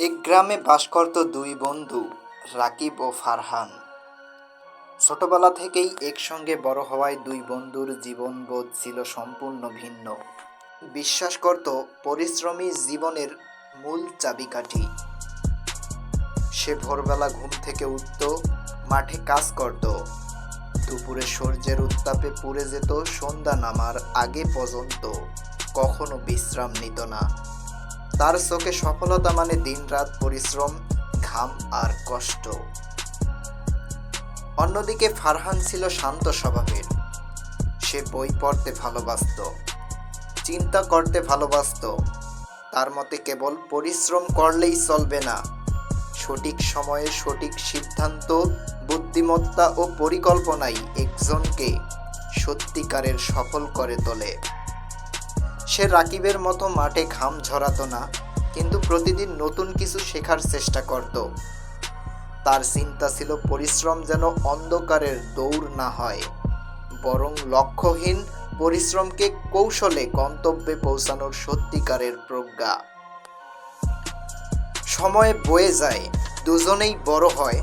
এক গ্রামে বাস করত দুই বন্ধু, রাকিব ও ফারহান। ছোটবেলা থেকেই একসঙ্গে বড় হওয়ায় দুই বন্ধুর জীবনবোধ ছিল সম্পূর্ণ ভিন্ন। বিশ্বাস করত, পরিশ্রমী জীবনের মূল চাবিকাঠি। সে ভোরবেলা ঘুম থেকে উঠত, মাঠে কাজ করত। দুপুরে সূর্যের উত্তাপে পুড়ে যেত, সন্ধ্যা নামার আগে পর্যন্ত কখনো বিশ্রাম নিত না। তার চোখে সফলতা মানে দিনরাত পরিশ্রম, ঘাম আর কষ্ট। অন্যদিকে ফারহান ছিল শান্ত স্বভাবের। সে বই পড়তে ভালোবাসত, চিন্তা করতে ভালোবাসত। তার মতে কেবল পরিশ্রম করলেই চলবে না। সঠিক সময়ে সঠিক সিদ্ধান্ত, বুদ্ধিমত্তা ও পরিকল্পনাই একজনকে সত্যিকারের সফল করে তোলে। সে রাকিবের মতো মাঠে ঘাম ঝরাতো না, কিন্তু প্রতিদিন নতুন কিছু শেখার চেষ্টা করত। তার চিন্তা ছিল পরিশ্রম যেন অন্ধকারের দৌড় না হয়, বরং লক্ষ্যহীন পরিশ্রমকে কৌশলে গন্তব্যে পৌঁছানোর সত্যিকারের প্রজ্ঞা। সময় বয়ে যায়, দুজনেই বড় হয়।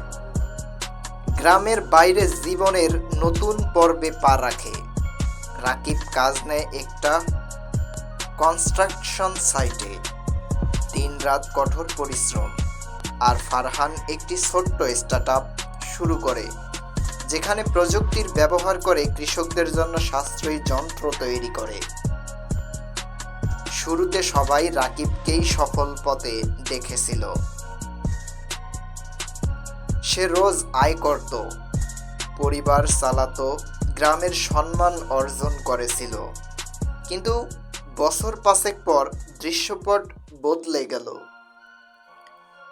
গ্রামের বাইরে জীবনের নতুন পর্বে পা রাখে। রাকিব কাজ নেয় একটা কনস্ট্রাকশন সাইটে দিন রাত কঠোর পরিশ্রম আর ফারহান একটি ছোট্ট স্টার্ট শুরু করে, যেখানে প্রযুক্তির ব্যবহার করে কৃষকদের জন্য সাশ্রয়ী যন্ত্র তৈরি করে। শুরুতে সবাই রাকিবকেই সফল পথে দেখেছিল। সে রোজ আয় করত, পরিবার চালাতো, গ্রামের সম্মান অর্জন করেছিল। কিন্তু বছর পাঁচেক পর দৃশ্যপট বদলে গেল।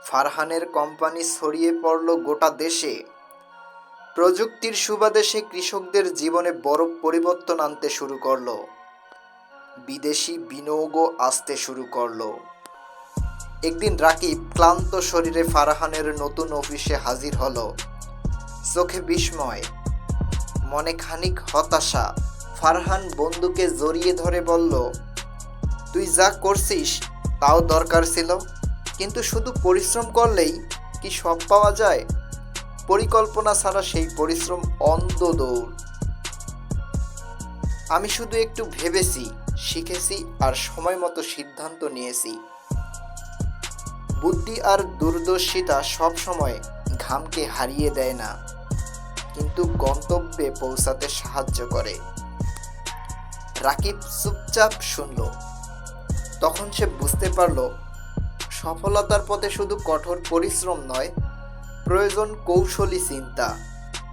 ফারহানের কোম্পানি ছড়িয়ে পড়ল গোটা দেশে। প্রযুক্তির সুবাদে সে কৃষকদের জীবনে বড় পরিবর্তন আনতে শুরু করল। বিদেশি বিনিয়োগও আসতে শুরু করল। একদিন রাকিব ক্লান্ত শরীরে ফারহানের নতুন অফিসে হাজির হলো। চোখে বিস্ময়, মনে খানিক হতাশা। ফারহান বন্ধুকে জড়িয়ে ধরে বলল তুই যা করছিস তাও দরকার ছিল। কিন্তু শুধু পরিশ্রম করলেই কি সব পাওয়া যায়? পরিকল্পনা ছাড়া সেই পরিশ্রম অন্ধ দৌড়। আমি শুধু একটু ভেবেছি, শিখেছি আর সময় মতো সিদ্ধান্ত নিয়েছি। বুদ্ধি আর দূরদর্শিতা সবসময় ঘামকে হারিয়ে দেয় না, কিন্তু গন্তব্যে পৌঁছাতে সাহায্য করে। রাকিব চুপচাপ শুনল। তখন সে বুঝতে পারল, সফলতার পথে শুধু কঠোর পরিশ্রম নয়, প্রয়োজন কৌশলী চিন্তা,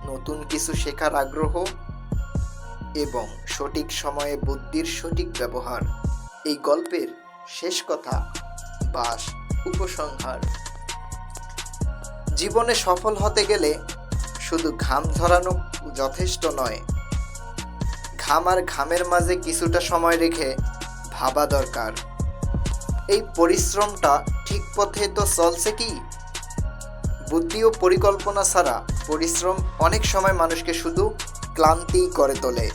নতুন কিছু শেখার আগ্রহ এবং সঠিক সময়ে বুদ্ধির সঠিক ব্যবহার। এই গল্পের শেষ কথা বাস উপসংহার। জীবনে সফল হতে গেলে শুধু ঘাম ঝরানো যথেষ্ট নয়, ঘাম আর ঘামের মাঝে কিছুটা সময় রেখে ভাবা দরকার। এই পরিশ্রমটা ঠিক পথে তো চলছে কি? বুদ্ধি ও পরিকল্পনা ছাড়া পরিশ্রম অনেক সময় মানুষকে শুধু ক্লান্তি করে তোলে।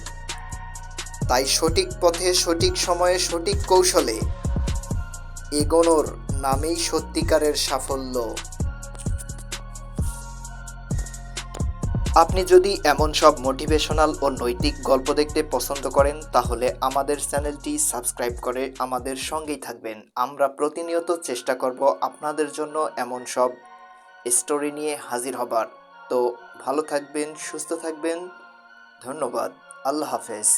তাই সঠিক পথে, সঠিক সময়ে, সঠিক কৌশলে এগোনোর নামেই সত্যিকারের সাফল্য। আপনি যদি এমন সব মোটিভেশনাল ও নৈতিক গল্প দেখতে পছন্দ করেন, তাহলে আমাদের চ্যানেলটি সাবস্ক্রাইব করে আমাদের সঙ্গেই থাকবেন। আমরা প্রতিনিয়ত চেষ্টা করব আপনাদের জন্য এমন সব স্টোরি নিয়ে হাজির হবার। তো ভালো থাকবেন, সুস্থ থাকবেন। ধন্যবাদ। আল্লাহ হাফেজ।